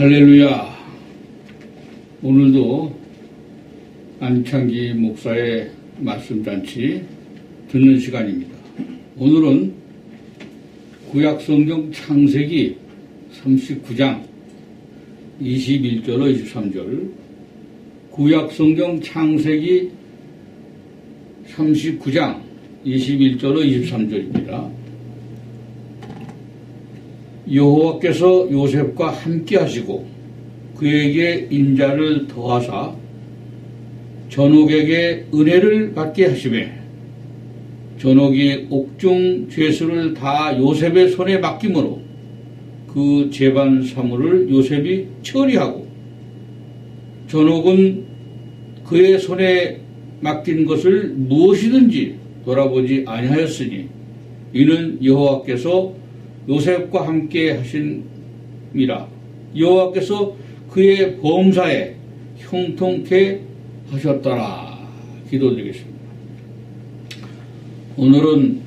할렐루야. 오늘도 안창기 목사의 말씀잔치 듣는 시간입니다. 오늘은 구약성경 창세기 39장 21절로 23절 구약성경 창세기 39장 21절로 23절입니다. 여호와께서 요셉과 함께 하시고 그에게 인자를 더하사 전옥에게 은혜를 받게 하시매 전옥이 옥중 죄수를 다 요셉의 손에 맡김으로 그 재반 사물을 요셉이 처리하고 전옥은 그의 손에 맡긴 것을 무엇이든지 돌아보지 아니하였으니 이는 여호와께서 요셉과 함께 하신이라 여호와께서 그의 범사에 형통케 하셨더라 기도드리겠습니다. 오늘은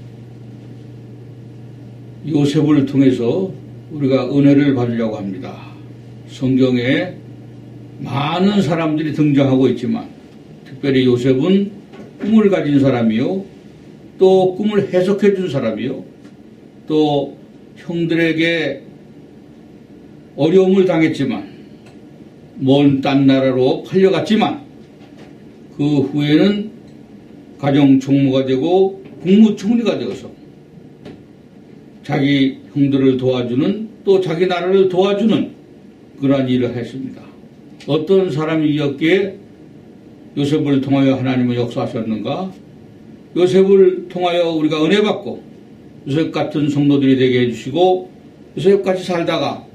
요셉을 통해서 우리가 은혜를 받으려고 합니다. 성경에 많은 사람들이 등장하고 있지만 특별히 요셉은 꿈을 가진 사람이요 또 꿈을 해석해 준 사람이요 또 형들에게 어려움을 당했지만 먼 딴 나라로 팔려갔지만 그 후에는 가정 총무가 되고 국무총리가 되어서 자기 형들을 도와주는 또 자기 나라를 도와주는 그러한 일을 했습니다. 어떤 사람이었기에 요셉을 통하여 하나님은 역사하셨는가? 요셉을 통하여 우리가 은혜 받고 요셉 같은 성도들이 되게 해주시고 요셉같이 살다가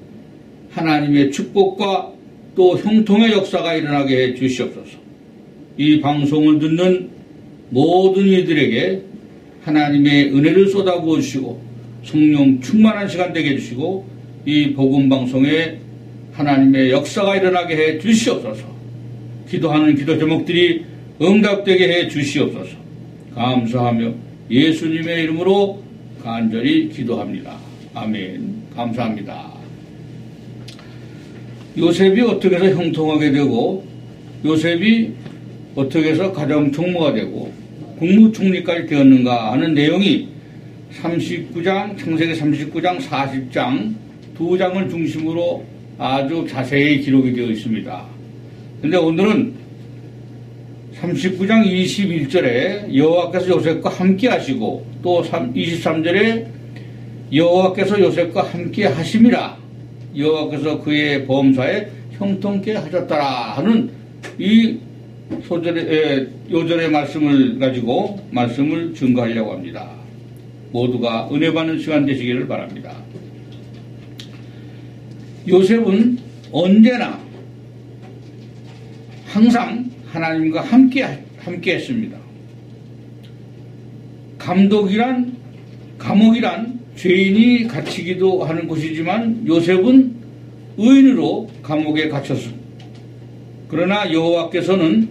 하나님의 축복과 또 형통의 역사가 일어나게 해 주시옵소서. 이 방송을 듣는 모든 이들에게 하나님의 은혜를 쏟아부어 주시고 성령 충만한 시간 되게 해주시고 이 복음 방송에 하나님의 역사가 일어나게 해 주시옵소서. 기도하는 기도 제목들이 응답되게 해 주시옵소서. 감사하며 예수님의 이름으로 간절히 기도합니다. 아멘. 감사합니다. 요셉이 어떻게 해서 형통하게 되고 요셉이 어떻게 해서 가정 총무가 되고 국무총리까지 되었는가 하는 내용이 39장, 창세기 39장, 40장 두 장을 중심으로 아주 자세히 기록이 되어 있습니다. 근데 오늘은 39장 21절에 여호와께서 요셉과 함께 하시고 또 23절에 여호와께서 요셉과 함께 하심이라 여호와께서 그의 범사에 형통케 하셨더라 하는 이 소절의 요절의 말씀을 가지고 말씀을 증거하려고 합니다. 모두가 은혜 받는 시간 되시기를 바랍니다. 요셉은 언제나 항상 하나님과 함께, 함께 했습니다. 감독이란, 감옥이란 죄인이 갇히기도 하는 곳이지만 요셉은 의인으로 감옥에 갇혔습니다. 그러나 여호와께서는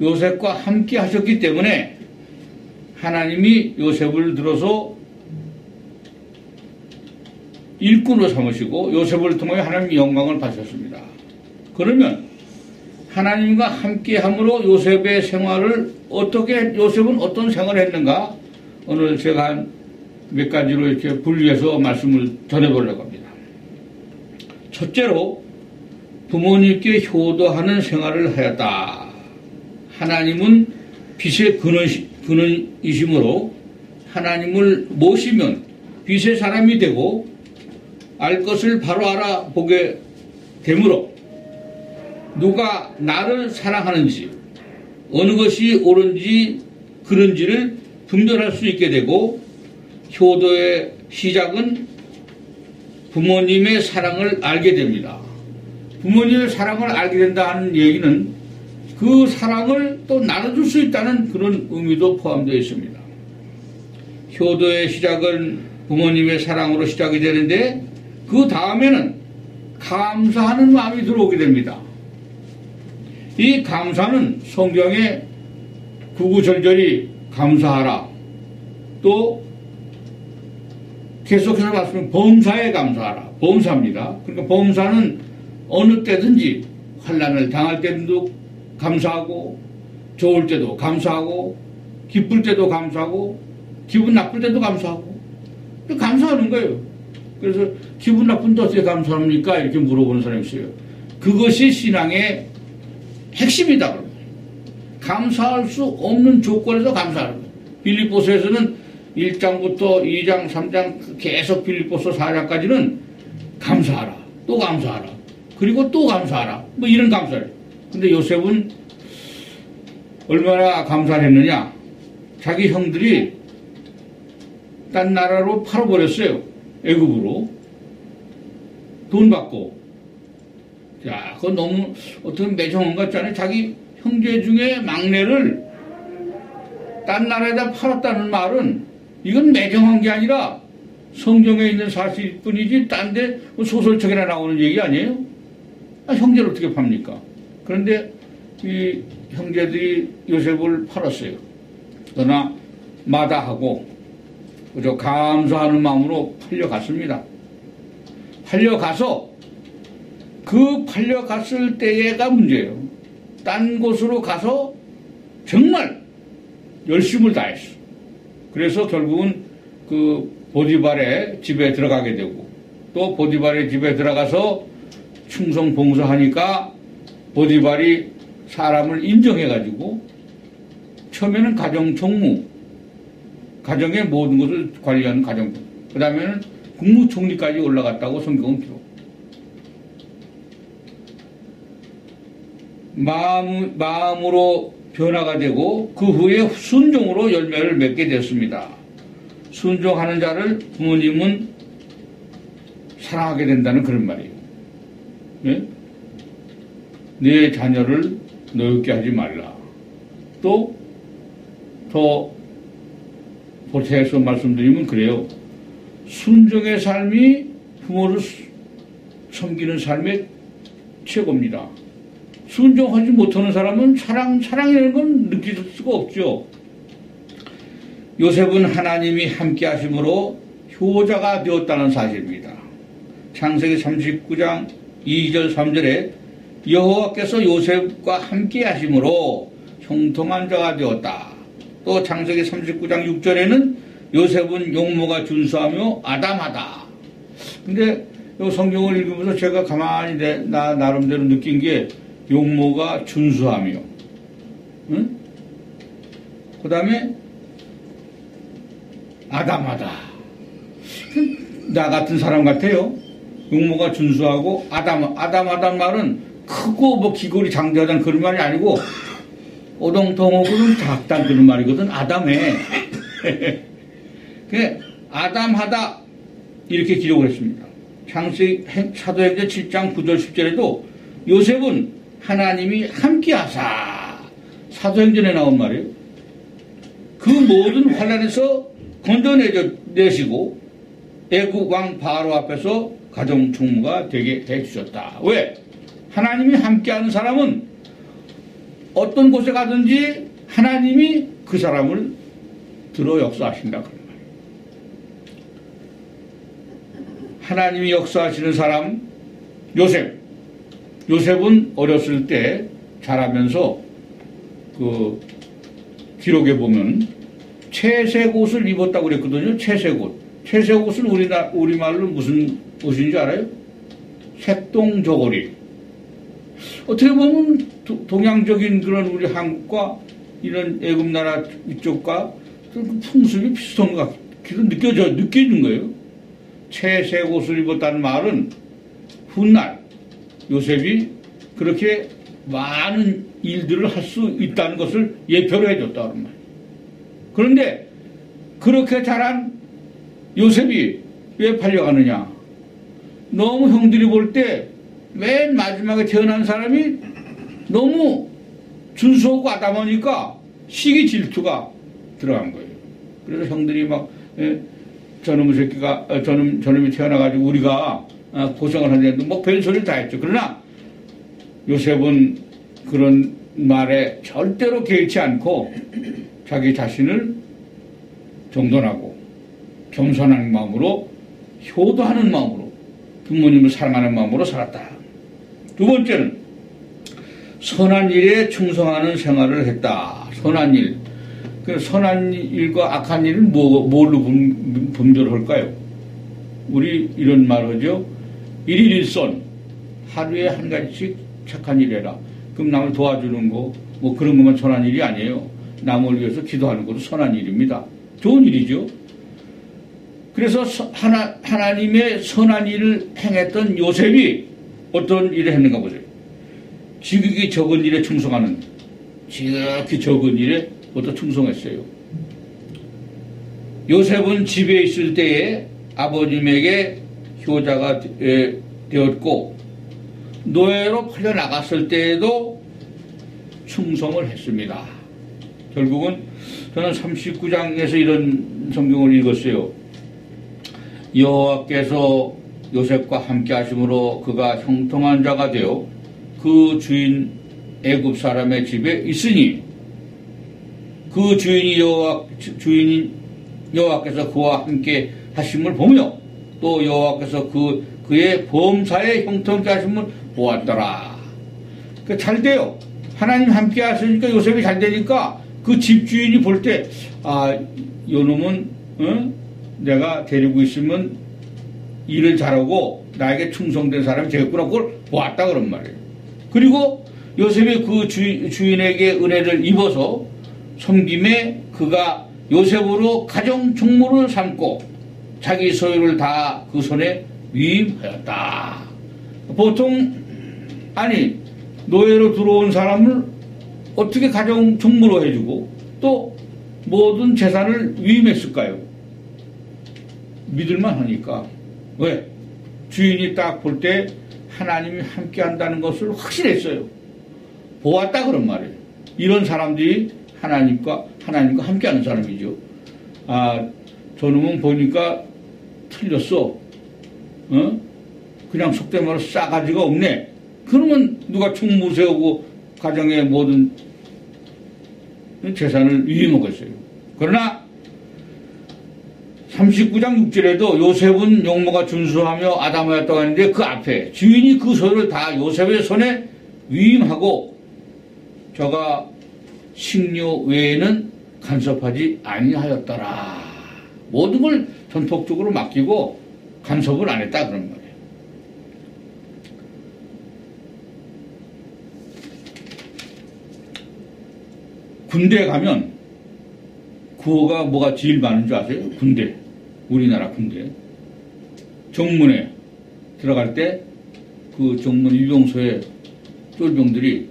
요셉과 함께 하셨기 때문에 하나님이 요셉을 들어서 일꾼으로 삼으시고 요셉을 통해 하나님의 영광을 받으셨습니다. 그러면 하나님과 함께 함으로 요셉의 생활을 어떻게 요셉은 어떤 생활을 했는가 오늘 제가 몇 가지로 이렇게 분리해서 말씀을 전해보려고 합니다. 첫째로 부모님께 효도하는 생활을 하였다. 하나님은 빛의 근원, 근원이심으로 하나님을 모시면 빛의 사람이 되고 알 것을 바로 알아보게 되므로 누가 나를 사랑하는지 어느 것이 옳은지 그런지를 분별할 수 있게 되고 효도의 시작은 부모님의 사랑을 알게 됩니다. 부모님의 사랑을 알게 된다는 얘기는 그 사랑을 또 나눠줄 수 있다는 그런 의미도 포함되어 있습니다. 효도의 시작은 부모님의 사랑으로 시작이 되는데 그 다음에는 감사하는 마음이 들어오게 됩니다. 이 감사는 성경에 구구절절히 감사하라. 또 계속해서 말씀을 범사에 감사하라. 범사입니다. 그러니까 범사는 어느 때든지 환란을 당할 때도 감사하고 좋을 때도 감사하고 기쁠 때도 감사하고 기분 나쁠 때도 감사하고 감사하는 거예요. 그래서 기분 나쁜데 어떻게 감사합니까? 이렇게 물어보는 사람이 있어요. 그것이 신앙의 핵심이다. 감사할 수 없는 조건에서 감사하는 거예요. 빌립보서에서는 1장부터 2장, 3장 계속 빌립보서 4장까지는 감사하라. 또 감사하라. 그리고 또 감사하라. 뭐 이런 감사를. 근데 요셉은 얼마나 감사를 했느냐? 자기 형들이 딴 나라로 팔아버렸어요. 애굽으로. 돈 받고. 야, 그건 너무 어떻게 매정한 것 같잖아요. 자기 형제 중에 막내를 딴 나라에다 팔았다는 말은 이건 매정한 게 아니라 성경에 있는 사실일 뿐이지 딴 데 소설책이나 나오는 얘기 아니에요? 아, 형제를 어떻게 팝니까? 그런데 이 형제들이 요셉을 팔았어요. 그러나 마다하고 그저 감사하는 마음으로 팔려갔습니다. 팔려가서 그 팔려갔을 때가 문제예요. 딴 곳으로 가서 정말 열심을 다했어. 그래서 결국은 그 보디발의 집에 들어가게 되고 또 보디발의 집에 들어가서 충성 봉사하니까 보디발이 사람을 인정해가지고 처음에는 가정 총무, 가정의 모든 것을 관리하는 가정, 그 다음에는 국무총리까지 올라갔다고 성경은 기록. 마음, 마음으로 변화가 되고 그 후에 순종으로 열매를 맺게 됐습니다. 순종하는 자를 부모님은 사랑하게 된다는 그런 말이에요. 네? 내 자녀를 노엽게 하지 말라. 또, 더 보태해서 말씀드리면 그래요. 순종의 삶이 부모를 섬기는 삶의 최고입니다. 순종하지 못하는 사람은 사랑, 사랑이라는 건 느낄 수가 없죠. 요셉은 하나님이 함께 하심으로 효자가 되었다는 사실입니다. 창세기 39장 2절 3절에 여호와께서 요셉과 함께 하심으로 형통한 자가 되었다. 또 창세기 39장 6절에는 요셉은 용모가 준수하며 아담하다. 근데 이 성경을 읽으면서 제가 가만히 내, 나 나름대로 느낀 게 용모가 준수하며, 응? 그 다음에 아담하다. 나 같은 사람 같아요. 용모가 준수하고 아담, 아담하단 말은 크고 뭐 기골이 장대하다는 그런 말이 아니고 오동통하고는 작다는 그런 말이거든. 아담해. 그 아담하다 이렇게 기록을 했습니다. 창세기 사도행전 7장 9절 10절에도 요셉은 하나님이 함께하사 사도행전에 나온 말이에요. 그 모든 환란에서 건져내시고 애국 왕 바로 앞에서 가정 총무가 되게 해주셨다. 왜? 하나님이 함께하는 사람은 어떤 곳에 가든지 하나님이 그 사람을 들어 역사하신다. 그런 말이에요. 하나님이 역사하시는 사람 요셉. 요셉은 어렸을 때 자라면서 그 기록에 보면 채색 옷을 입었다고 그랬거든요. 채색 옷. 채색 옷은 우리나 우리말로 무슨 옷인지 알아요? 색동 저고리. 어떻게 보면 도, 동양적인 그런 우리 한국과 이런 애굽 나라 이쪽과 그 풍습이 비슷한 것 같기도 느껴져 느끼는 거예요. 채색 옷을 입었다는 말은 훗날 요셉이 그렇게 많은 일들을 할 수 있다는 것을 예표로 해줬다는 말. 그런데 그렇게 자란 요셉이 왜 팔려가느냐? 너무 형들이 볼 때 맨 마지막에 태어난 사람이 너무 준수하고 아담하니까 시기 질투가 들어간 거예요. 그래서 형들이 막 예, 저놈의 새끼가 어, 저놈 저놈이 태어나가지고 우리가 어, 고생을 하는데 뭐 별소리를 다 했죠. 그러나 요셉은 그런 말에 절대로 개의치 않고 자기 자신을 정돈하고 겸손한 마음으로 효도하는 마음으로 부모님을 사랑하는 마음으로 살았다. 두 번째는 선한 일에 충성하는 생활을 했다. 선한 일. 그 선한 일과 악한 일은 뭐, 뭘로 분별할까요? 우리 이런 말 하죠. 일일일선. 하루에 한 가지씩 착한 일 해라. 그럼 남을 도와주는 거, 뭐 그런 것만 선한 일이 아니에요. 남을 위해서 기도하는 것도 선한 일입니다. 좋은 일이죠. 그래서 하나, 하나님의 선한 일을 행했던 요셉이 어떤 일을 했는가 보세요. 지극히 적은 일에 충성하는, 지극히 적은 일에 어떤 충성했어요. 요셉은 집에 있을 때에 아버님에게 효자가 되었고, 노예로 풀려나갔을 때에도 충성을 했습니다. 결국은 저는 39장에서 이런 성경을 읽었어요. 여호와께서 요셉과 함께 하심으로 그가 형통한 자가 되어 그 주인 애굽 사람의 집에 있으니 그 주인이 여호와 주인인 여호와께서 그와 함께 하심을 보며 또 여호와께서 그 그의 범사에 형통케 하심을 보았더라. 그 잘 돼요. 하나님 함께 하시니까 요셉이 잘 되니까 그 집주인이 볼 때, 아, 요 놈은, 어? 내가 데리고 있으면 일을 잘하고 나에게 충성된 사람이 되겠구나. 그걸 보았다. 그런 말이에요. 그리고 요셉이 그 주, 주인에게 은혜를 입어서 섬김에 그가 요셉으로 가정 총무를 삼고 자기 소유를 다 그 손에 위임하였다. 보통, 아니, 노예로 들어온 사람을 어떻게 가정 총무로 해주고 또 모든 재산을 위임했을까요? 믿을만 하니까. 왜? 주인이 딱 볼 때 하나님이 함께 한다는 것을 확실했어요. 보았다 그런 말이에요. 이런 사람들이 하나님과, 하나님과 함께 하는 사람이죠. 아, 저놈은 보니까 틀렸어. 어? 그냥 속된 말로 싸가지가 없네. 그러면 누가 총무 세우고 가정의 모든 재산을 위임먹었어요. 그러나 39장 6절에도 요셉은 용모가 준수하며 아담하였다고 하는데 그 앞에 주인이 그 소유를 다 요셉의 손에 위임하고 저가 식료 외에는 간섭하지 아니하였더라. 모든 걸 전폭적으로 맡기고 간섭을 안 했다 그런 거예요. 군대에 가면 구호가 뭐가 제일 많은 줄 아세요? 군대. 우리나라 군대. 정문에 들어갈 때 그 정문 유병소에 쫄병들이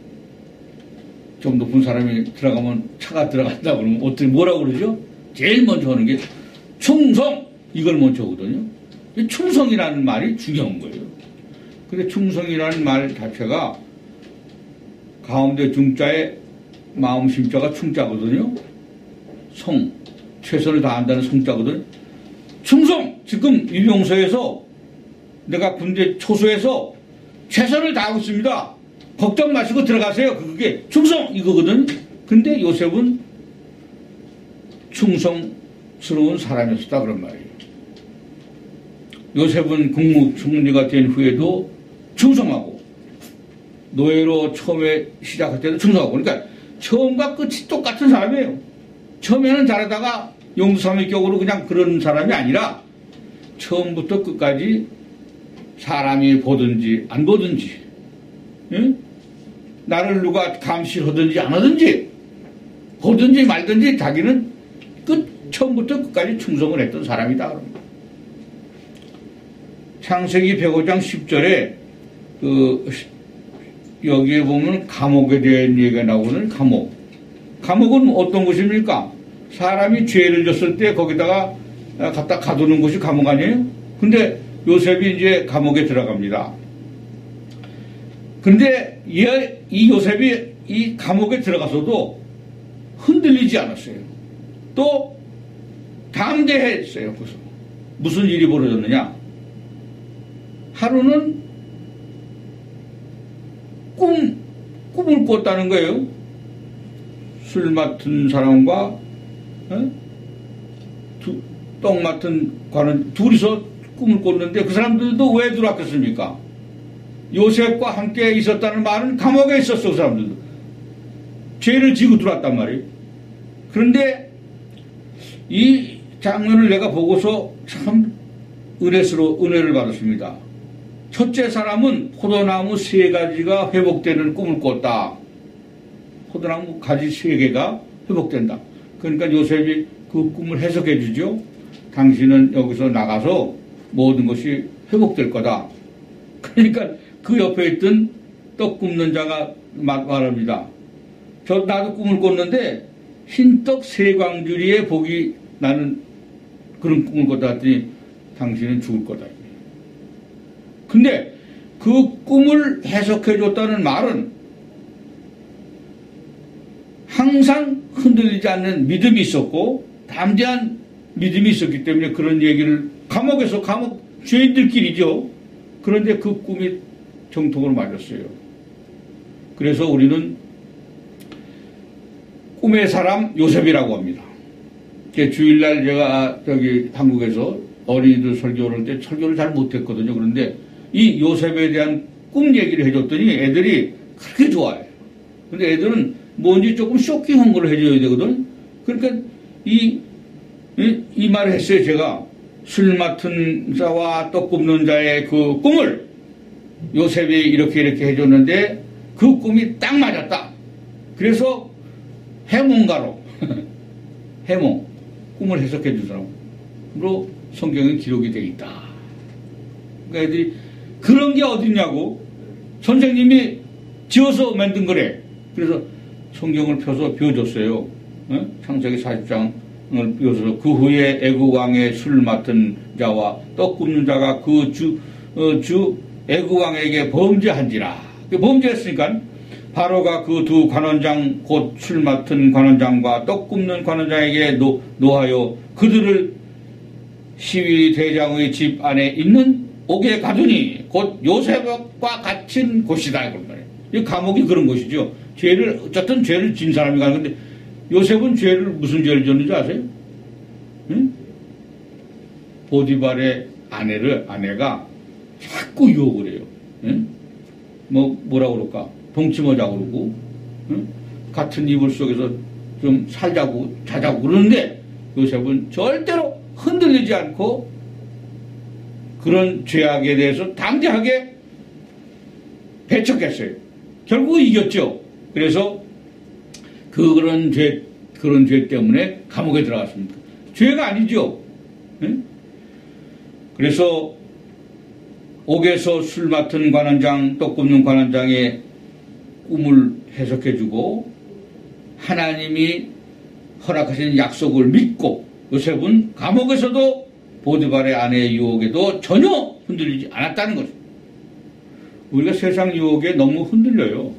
좀 높은 사람이 들어가면 차가 들어간다 그러면 어떻게 뭐라고 그러죠? 제일 먼저 하는 게 충성! 이걸 먼저 하거든요. 충성이라는 말이 중요한 거예요. 근데 충성이라는 말 자체가 가운데 중자에 마음 심자가 충자거든요. 성, 최선을 다한다는 성자거든. 충성! 지금 유병소에서 내가 군대 초소에서 최선을 다하고 있습니다. 걱정 마시고 들어가세요. 그게 충성! 이거거든. 근데 요셉은 충성스러운 사람이었다. 그런 말이에요. 요셉은 국무총리가 된 후에도 충성하고 노예로 처음에 시작할 때도 충성하고 그러니까 처음과 끝이 똑같은 사람이에요. 처음에는 잘하다가 용두삼위격으로 그냥 그런 사람이 아니라 처음부터 끝까지 사람이 보든지 안 보든지 응? 나를 누가 감시하든지 안 하든지 보든지 말든지 자기는 끝 처음부터 끝까지 충성을 했던 사람이다. 창세기 105장 10절에 그 여기에 보면 감옥에 대한 얘기가 나오는 감옥. 감옥은 어떤 곳입니까? 사람이 죄를 졌을 때 거기다가 갖다 가두는 곳이 감옥 아니에요? 근데 요셉이 이제 감옥에 들어갑니다. 근데 이 요셉이 이 감옥에 들어가서도 흔들리지 않았어요. 또 담대했어요. 그래서 무슨 일이 벌어졌느냐? 하루는 꿈, 꿈을 꿨다는 거예요. 술 맡은 사람과 어? 두, 떡 맡은 관은 둘이서 꿈을 꿨는데 그 사람들도 왜 들어왔겠습니까? 요셉과 함께 있었다는 말은 감옥에 있었어 그 사람들도 죄를 지고 들어왔단 말이에요. 그런데 이 장면을 내가 보고서 참 은혜스러 은혜를 받았습니다. 첫째 사람은 포도나무 세 가지가 회복되는 꿈을 꿨다. 포도나무 가지 세 개가 회복된다. 그러니까 요셉이 그 꿈을 해석해 주죠. 당신은 여기서 나가서 모든 것이 회복될 거다. 그러니까 그 옆에 있던 떡 굽는 자가 말합니다. 저 나도 꿈을 꿨는데 흰 떡 세 광주리에 복이 나는 그런 꿈을 꿨다 했더니 당신은 죽을 거다. 근데 그 꿈을 해석해 줬다는 말은 항상 흔들리지 않는 믿음이 있었고 담대한 믿음이 있었기 때문에 그런 얘기를 감옥에서 감옥 죄인들끼리죠. 그런데 그 꿈이 정통으로 맞았어요. 그래서 우리는 꿈의 사람 요셉이라고 합니다. 주일날 제가 저기 한국에서 어린이들 설교를 할 때 설교를 잘 못했거든요. 그런데 이 요셉에 대한 꿈 얘기를 해줬더니 애들이 그렇게 좋아해요. 근데 애들은 뭔지 조금 쇼킹한 걸 해줘야 되거든. 그러니까 이, 이, 이 말을 했어요. 제가 술 맡은 자와 떡 굽는 자의 그 꿈을 요셉이 이렇게 이렇게 해줬는데 그 꿈이 딱 맞았다. 그래서 해몽가로 해몽 꿈을 해석해 준 사람으로 성경에 기록이 되어 있다. 그러니까 애들이 그런 게 어딨냐고 선생님이 지어서 만든 거래. 그래서 성경을 펴서 비워줬어요. 어? 창세기 40장을 비워서 그 후에 애국 왕의 술 맡은 자와 떡 굽는 자가 그 주, 어, 주 애국 왕에게 범죄한지라. 그 범죄했으니까 바로가 그 두 관원장 곧 술 맡은 관원장과 떡 굽는 관원장에게 노, 노하여 그들을 시위 대장의 집 안에 있는 옥에 가두니 곧 요셉과 같은 곳이다 이런 말이에요. 이 감옥이 그런 곳이죠. 죄를 어쨌든 죄를 진 사람이 가는 건데 요셉은 죄를 무슨 죄를 졌는지 아세요? 응? 보디발의 아내를 아내가 자꾸 유혹을 해요. 응? 뭐 뭐라 그럴까? 동치모자고 그러고 응? 같은 이불 속에서 좀 살자고 자자고 그러는데 요셉은 절대로 흔들리지 않고 그런 죄악에 대해서 당대하게 배척했어요. 결국 이겼죠. 그래서 그 그런 죄 그런 죄 때문에 감옥에 들어갔습니다. 죄가 아니죠. 응? 그래서 옥에서 술 맡은 관원장, 떡 굽는 관원장의 꿈을 해석해주고 하나님이 허락하신 약속을 믿고 요셉은 감옥에서도 보드발의 아내의 유혹에도 전혀 흔들리지 않았다는 거죠. 우리가 세상 유혹에 너무 흔들려요.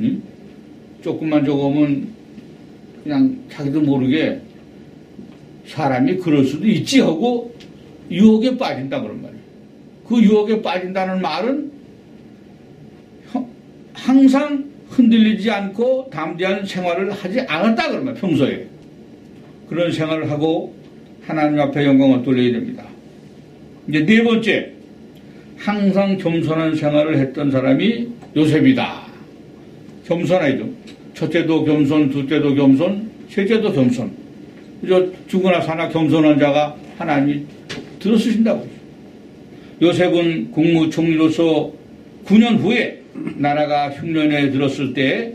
응? 조금만 조금은 그냥 자기도 모르게 사람이 그럴 수도 있지 하고 유혹에 빠진다 그런 말이에요. 그 유혹에 빠진다는 말은 항상 흔들리지 않고 담대한 생활을 하지 않았다 말 평소에 그런 생활을 하고 하나님 앞에 영광을 돌려야 됩니다. 이제 네 번째 항상 겸손한 생활을 했던 사람이 요셉이다. 겸손하죠. 첫째도 겸손, 둘째도 겸손, 셋째도 겸손. 그저 죽으나 사나 겸손한 자가 하나님이 들어쓰신다고. 요셉은 국무총리로서 9년 후에 나라가 흉년에 들었을 때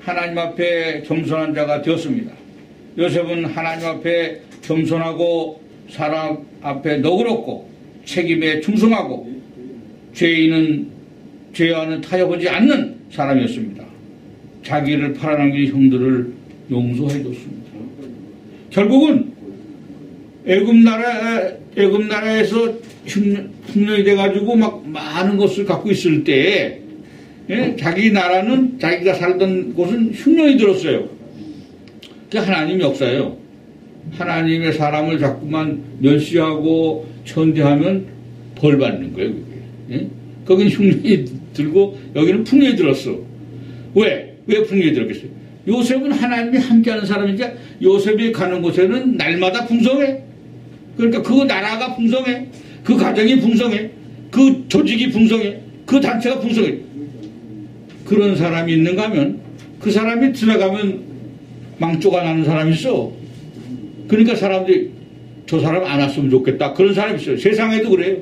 하나님 앞에 겸손한 자가 되었습니다. 요셉은 하나님 앞에 겸손하고 사람 앞에 너그럽고 책임에 충성하고 죄인은 죄와는 타협하지 않는 사람이었습니다. 자기를 팔아넘긴 형들을 용서해 줬습니다. 결국은 애굽 나라 애굽 나라에서 흉년이 돼가지고 막 많은 것을 갖고 있을 때 예? 자기 나라는 자기가 살던 곳은 흉년이 들었어요. 그게 하나님 역사예요. 하나님의 사람을 자꾸만 멸시하고 천대하면 벌 받는 거예요. 예? 거기는 흉년이 들고 여기는 풍년이 들었어. 왜? 왜 풍년이 들었겠어요? 요셉은 하나님이 함께하는 사람이니까 요셉이 가는 곳에는 날마다 풍성해. 그러니까 그 나라가 풍성해. 그 가정이 풍성해. 그 조직이 풍성해. 그 단체가 풍성해. 그런 사람이 있는가 하면 그 사람이 들어가면 망조가 나는 사람이 있어. 그러니까 사람들이 저 사람 안 왔으면 좋겠다. 그런 사람이 있어요. 세상에도 그래요.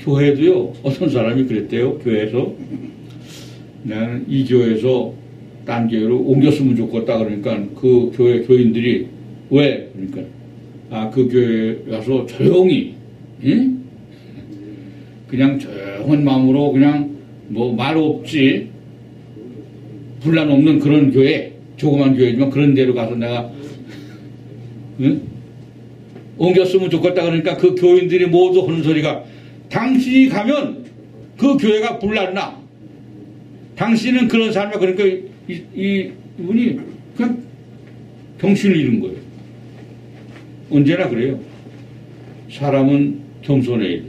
교회도요. 어떤 사람이 그랬대요. 교회에서. 나는 이 교회에서 딴 교회로 옮겼으면 좋겠다. 그러니까 그 교회 교인들이 왜? 그러니까 아, 그 교회 가서 조용히, 응? 그냥 조용한 마음으로 그냥 뭐 말 없지, 분란 없는 그런 교회, 조그만 교회지만 그런 데로 가서 내가, 응? 옮겼으면 좋겠다 그러니까 그 교인들이 모두 하는 소리가 당신이 가면 그 교회가 불났나? 당신은 그런 사람이야. 그러니까 이, 이, 이 분이 그냥 정신을 잃은 거예요. 언제나 그래요. 사람은 겸손해야 돼.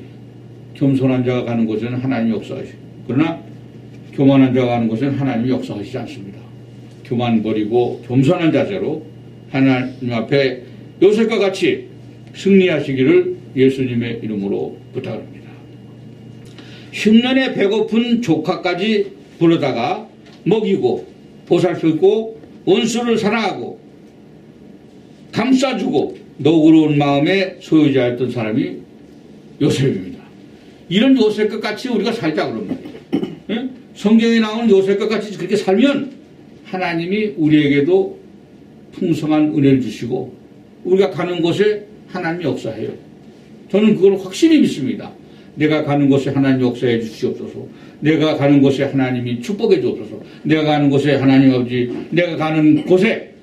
겸손한 자가 가는 곳에는 하나님이 역사하시고. 그러나 교만한 자가 가는 곳에는 하나님이 역사하시지 않습니다. 교만 버리고 겸손한 자세로 하나님 앞에 요셉과 같이 승리하시기를 예수님의 이름으로 부탁합니다. 10년에 배고픈 조카까지 불러다가 먹이고 보살피고 원수를 사랑하고 감싸주고 너그러운 마음의 소유자였던 사람이 요셉입니다. 이런 요셉과 같이 우리가 살자 그런 말이에요. 예? 성경에 나오는 요셉과 같이 그렇게 살면 하나님이 우리에게도 풍성한 은혜를 주시고 우리가 가는 곳에 하나님이 역사해요. 저는 그걸 확실히 믿습니다. 내가 가는 곳에 하나님 역사해 주시옵소서. 내가 가는 곳에 하나님이 축복해 주옵소서. 내가 가는 곳에 하나님 아버지, 내가 가는 곳에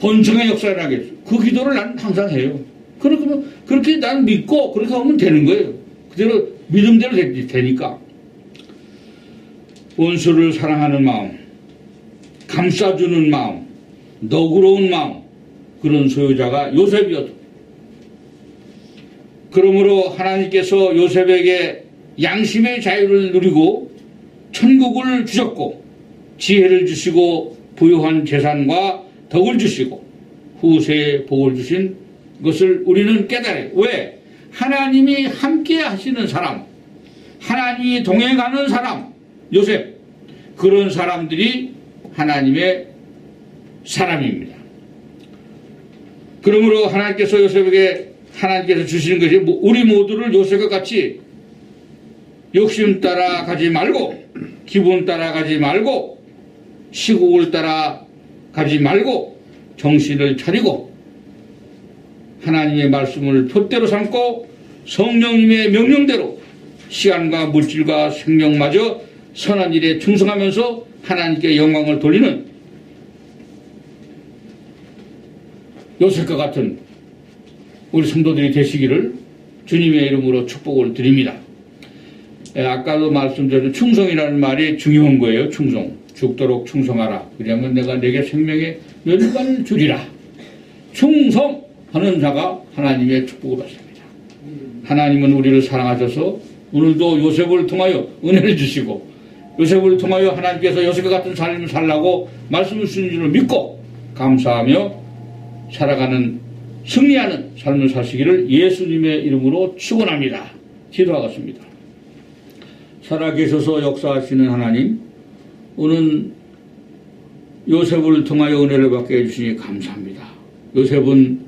본성의 역사를 하겠어. 그 기도를 나는 항상 해요. 그렇게, 그렇게 나는 믿고 그렇게 하면 되는 거예요. 그대로 믿음대로 되니까. 원수를 사랑하는 마음, 감싸주는 마음, 너그러운 마음, 그런 소유자가 요셉이었다. 그러므로 하나님께서 요셉에게 양심의 자유를 누리고 천국을 주셨고 지혜를 주시고 부유한 재산과 덕을 주시고 후세에 복을 주신 것을 우리는 깨달아요. 왜? 하나님이 함께 하시는 사람, 하나님이 동행하는 사람, 요셉, 그런 사람들이 하나님의 사람입니다. 그러므로 하나님께서 요셉에게 하나님께서 주시는 것이 뭐 우리 모두를 요셉과 같이 욕심 따라 가지 말고 기분 따라 가지 말고 시국을 따라 가지 말고 정신을 차리고 하나님의 말씀을 표대로 삼고 성령님의 명령대로 시간과 물질과 생명마저 선한 일에 충성하면서 하나님께 영광을 돌리는 요셉과 같은 우리 성도들이 되시기를 주님의 이름으로 축복을 드립니다. 예, 아까도 말씀드린 충성이라는 말이 중요한 거예요. 충성. 죽도록 충성하라. 그러면 내가 내게 생명의 면류관을 주리라. 충성하는 자가 하나님의 축복을 받습니다. 하나님은 우리를 사랑하셔서 오늘도 요셉을 통하여 은혜를 주시고 요셉을 통하여 하나님께서 요셉과 같은 삶을 살라고 말씀을 주신 줄을 믿고 감사하며 살아가는 승리하는 삶을 사시기를 예수님의 이름으로 축원합니다. 기도하겠습니다. 살아계셔서 역사하시는 하나님, 오늘 요셉을 통하여 은혜를 받게 해주시니 감사합니다. 요셉은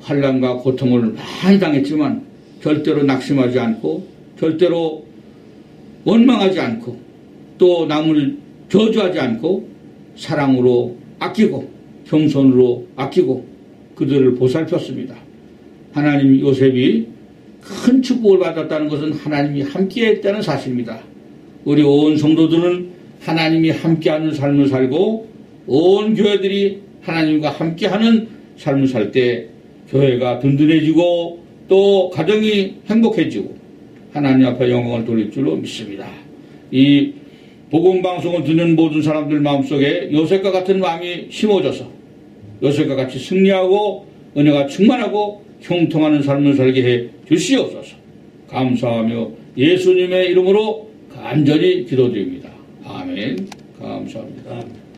환란과 고통을 많이 당했지만 절대로 낙심하지 않고 절대로 원망하지 않고 또 남을 저주하지 않고 사랑으로 아끼고 겸손으로 아끼고 그들을 보살폈습니다. 하나님 요셉이 큰 축복을 받았다는 것은 하나님이 함께 했다는 사실입니다. 우리 온 성도들은 하나님이 함께하는 삶을 살고 온 교회들이 하나님과 함께하는 삶을 살 때 교회가 든든해지고 또 가정이 행복해지고 하나님 앞에 영광을 돌릴 줄로 믿습니다. 이 복음 방송을 듣는 모든 사람들 마음속에 요셉과 같은 마음이 심어져서 요셉과 같이 승리하고 은혜가 충만하고 형통하는 삶을 살게 해 주시옵소서. 감사하며 예수님의 이름으로 간절히 기도드립니다. 아멘. 감사합니다.